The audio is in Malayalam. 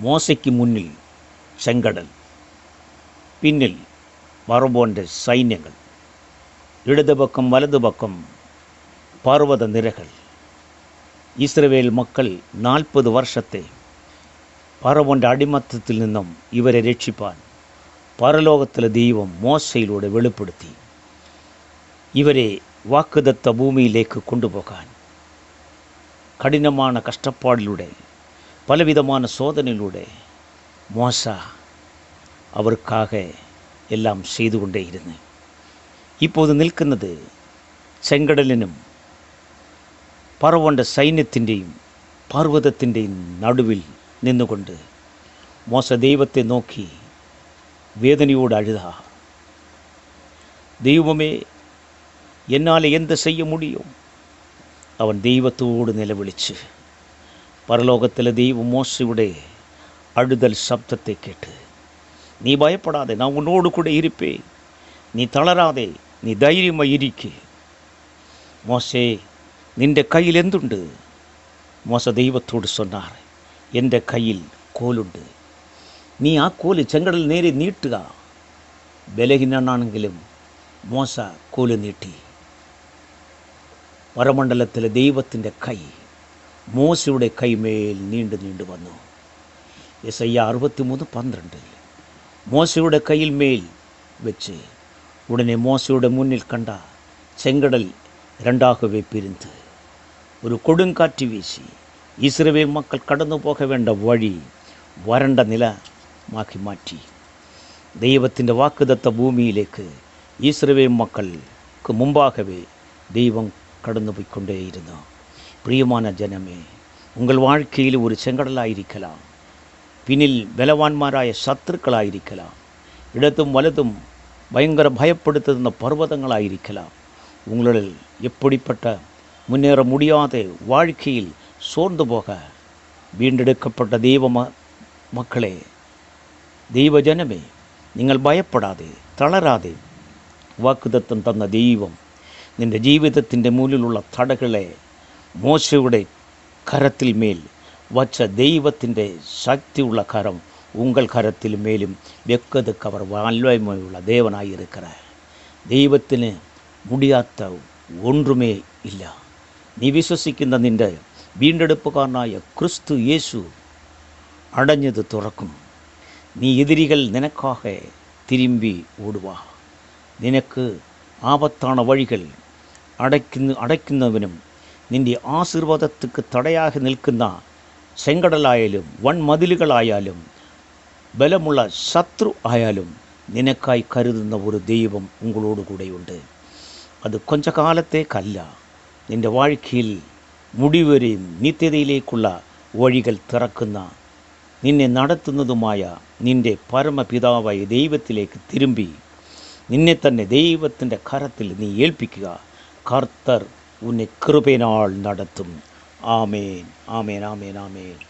മോശയ്ക്ക് മുന്നിൽ ചെങ്കടൽ പിന്നിൽ പറബോന്റെ സൈന്യങ്ങൾ ഇടതുപക്കം വലതുപക്കം പർവത നിരകൾ ഇസ്രവേൽ മക്കൾ നാൽപ്പത് വർഷത്തെ പറവന്റെ അടിമത്തത്തിൽ നിന്നും ഇവരെ രക്ഷിപ്പാൻ പരലോകത്തിലെ ദൈവം മോശയിലൂടെ വെളിപ്പെടുത്തി. ഇവരെ വാക്കുദത്ത ഭൂമിയിലേക്ക് കൊണ്ടുപോകാൻ കഠിനമായ കഷ്ടപ്പാടിലൂടെ பலவிதமான சோதனையிலூட மோசா அவருக்காக എല്ലാം ചെയ്തുകൊണ്ടേയിരുന്നു. ഇപ്പോൾ നിൽക്കുന്നത് ചെങ്കടലിനും പറവോന്റെ സൈന്യത്തിന്റെയും പർവതത്തിന്റെയും നടുവിൽ നിന്നുകൊണ്ട് മോശ ദൈവത്തെ നോക്കി വേദനയോട് അഴുത ദൈവമേ എന്നാൽ എന്ത് ചെയ്യ മുടിയോ? അവൻ ദൈവത്തോട് നിലവിളിച്ച്. பரலோகத்தில் தெய்வம் மோசையுடைய அழுதல் சப்தத்தை கேட்டு நீ பயப்படாதே நான் உன்னோடு கூட இருப்பேன். நீ தளராதே நீ தைரியமாக இருக்கி. மோசே நின்ற கையில் எந்துண்டு? மோச தெய்வத்தோடு சொன்னார் என்ற கையில் கோலுண்டு. நீ ஆ கோலு செங்கடல் நேரே நீட்டுகா விலகினானானுங்களும் மோச கோலு நீட்டி வரமண்டலத்தில் தெய்வத்திൻ്റെ கை മോശയുടെ കൈമേൽ നീണ്ടു നീണ്ടു വന്നു. എസ് ഐ അറുപത്തിമൂന്ന് പന്ത്രണ്ടിൽ മോശയുടെ കയ്യിൽ മേൽ വെച്ച് ഉടനെ മോശയുടെ മുന്നിൽ കണ്ട ചെങ്കടൽ രണ്ടാകവേ പിരിന്ത് ഒരു കൊടുങ്കാറ്റ് വീശി. ഇസ്രവേൽ മക്കൾ കടന്നു പോക വേണ്ട വഴി വരണ്ട നിലമാക്കി മാറ്റി. ദൈവത്തിന്റെ വാക്കുതത്ത ഭൂമിയിലേക്ക് ഇസ്രവേൽ മക്കൾക്ക് മുമ്പാകവേ ദൈവം കടന്നുപോയിക്കൊണ്ടേയിരുന്നു. பிரியமான ஜனமே உங்கள் வாழ்க்கையில் ஒரு செங்கடலாயிருக்கலாம் பின்னில் பலவான்மாராய சத்துருக்களாயிருக்கலாம் இடத்தும் வலதும் பயங்கர பயப்படுத்துന്ന பர்வதங்களாയിരിக்கலாம் உங்களில் எப்படிப்பட்ட முன்னேற முடியாத வாழ்க்கையில் சோர்ந்து போக വീണ്ടെടുക്കപ്പെട്ട ദൈവ മക്കളെ ദൈവജനമേ നിങ്ങൾ ഭയപ്പെടാതെ തളരാതെ വാക്കുതത്വം തന്ന ദൈവം നിന്റെ ജീവിതത്തിന്റെ മൂലിലുള്ള തടകളെ മോശയുടെ കരത്തിൽ മേൽ വച്ച ദൈവത്തിന്റെ ശക്തിയുള്ള കരം உங்கள் கரத்தில் மேலும் வெக்கதுக்கு அவர் வல்லமையுள்ள தேவனாக இருக்கிறார் தெய்வத்தின் முடியாத ஒன்றுமே ഇല്ല. നീ വിശ്വസിക്കുന്ന നിന്റെ വീണ്ടെടുപ്പുകാരനായ ക്രിസ്തു യേശു അടഞ്ഞത് തുറക്കും. നീ എതിരികൾ നിനക്കാക തിരുമ്പി ഓടുവാ. നിനക്ക് ആപത്താണ് വഴികൾ അടയ്ക്കുന്ന അടയ്ക്കുന്നവനും നിന്റെ ആശീർവാദത്തിക്ക് തടയാകെ നിൽക്കുന്ന ചെങ്കടലായാലും വൺമതിലുകളായാലും ബലമുള്ള ശത്രു ആയാലും നിനക്കായി കരുതുന്ന ഒരു ദൈവം ഉങ്ങളോട് കൂടെയുണ്ട്. അത് കൊഞ്ച കാലത്തേക്കല്ല നിന്റെ വാഴ്ക്കയിൽ മുടിവരെയും നിത്യതയിലേക്കുള്ള വഴികൾ തിറക്കുന്ന നിന്നെ നടത്തുന്നതുമായ നിന്റെ പരമപിതാവായ ദൈവത്തിലേക്ക് തിരുമ്പി നിന്നെ തന്നെ ദൈവത്തിന്റെ കരത്തിൽ നീ ഏൽപ്പിക്കുക. കർത്തർ உன்னை கிருபையினால் நடத்தும். ஆமேன். ஆமேன் ஆமேன் ஆமேன்.